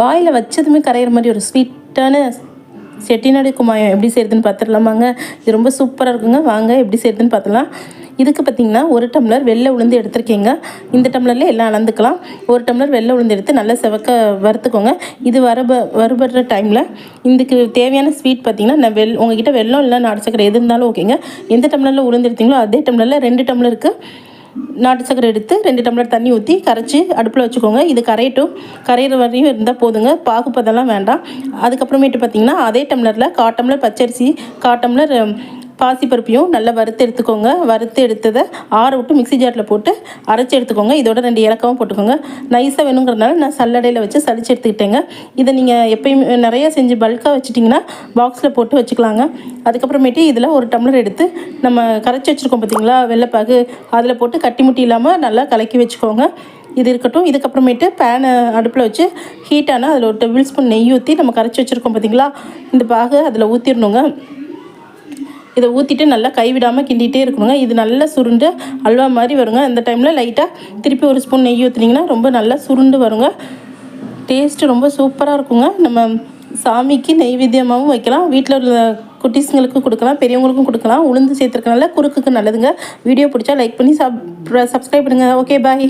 வாயில் வச்சதுமே கரையிற மாதிரி ஒரு ஸ்வீட்டான செட்டிநாடு குமாயம் எப்படி செய்கிறதுன்னு பார்த்துடலாமாங்க இது ரொம்ப சூப்பராக இருக்குங்க. வாங்க எப்படி செய்கிறதுன்னு பார்த்துலாம் இதுக்கு பார்த்திங்கன்னா ஒரு டம்ளர் வெள்ளை உளுந்து எடுத்திருக்கீங்க. இந்த டம்ளரில் எல்லாம் அளந்துக்கலாம். ஒரு டம்ளர் வெள்ளை உளுந்து எடுத்து நல்லா செவக்க வறுத்துக்கோங்க. இது வரப வறுபடுற டைமில் இதுக்கு தேவையான ஸ்வீட் பார்த்திங்கன்னா நான் வெள் உங்ககிட்ட வெள்ளம் இல்லை நாட்டு சக்கரை எது இருந்தாலும் ஓகேங்க எந்த டம்ளரில் உளுந்து எடுத்தீங்களோ அதே டம்ளரில் ரெண்டு டம்ளருக்கு நாட்டு சக்கரை எடுத்து ரெண்டு டம்ளர் தண்ணி ஊற்றி கரைச்சி அடுப்பில் வச்சுக்கோங்க. இது கரையட்டும். கரையிற வரையும் இருந்தால் போதுங்க. பாகுப்பதெல்லாம் வேண்டாம். அதுக்கப்புறமேட்டு பார்த்தீங்கன்னா அதே டம்ளரில் காட்டம்ளர் பச்சரிசி காட்டம்ளர் பாசிப்பருப்பையும் நல்லா வறுத்து எடுத்துக்கோங்க. வறுத்து எடுத்ததை ஆற விட்டு மிக்சி ஜாரில் போட்டு அரைச்சி எடுத்துக்கோங்க. இதோட ரெண்டு ஏலக்காவும் போட்டுக்கோங்க. நைஸாக வேணுங்கிறதுனால நான் சல்லடையில் வச்சு சலிச்சு எடுத்துக்கிட்டேங்க. இதை நீங்கள் எப்பயுமே நிறையா செஞ்சு பல்காக வச்சுட்டிங்கன்னா பாக்ஸில் போட்டு வச்சுக்கலாங்க. அதுக்கப்புறமேட்டு இதில் ஒரு டம்ளர் எடுத்து நம்ம கரைச்சி வச்சுருக்கோம் பார்த்தீங்களா வெள்ளைப்பாகு. அதில் போட்டு கட்டி முட்டி இல்லாமல் நல்லா கலக்கி வச்சுக்கோங்க. இது இருக்கட்டும். இதுக்கப்புறமேட்டு பேனை அடுப்பில் வச்சு ஹீட்டான அதில் ஒரு டேபிள் ஸ்பூன் நெய் ஊற்றி நம்ம கரைச்சி வச்சுருக்கோம் பார்த்தீங்களா இந்த பாகு அதில் ஊற்றிடணுங்க இதை ஊற்றிட்டு நல்லா கைவிடாமல் கிண்டிகிட்டே இருக்கணுங்க. இது நல்லா சுருண்டு அல்வா மாதிரி வருங்க. அந்த டைமில் லைட்டாக திருப்பி ஒரு ஸ்பூன் நெய் ஊற்றுனீங்கன்னா ரொம்ப நல்லா சுருண்டு வருங்க. டேஸ்ட்டு ரொம்ப சூப்பராக இருக்குங்க. நம்ம சாமிக்கு நெய்வேத்தியமாகவும் வைக்கலாம். வீட்டில் உள்ள குட்டீஸுங்களுக்கு கொடுக்கலாம். பெரியவங்களுக்கும் கொடுக்கலாம். உளுந்து சேர்த்துருக்கனால குறுக்குக்கு நல்லதுங்க. வீடியோ பிடிச்சா லைக் பண்ணி சப் சப்ஸ்கிரைப் பண்ணுங்கள் ஓகே பாய்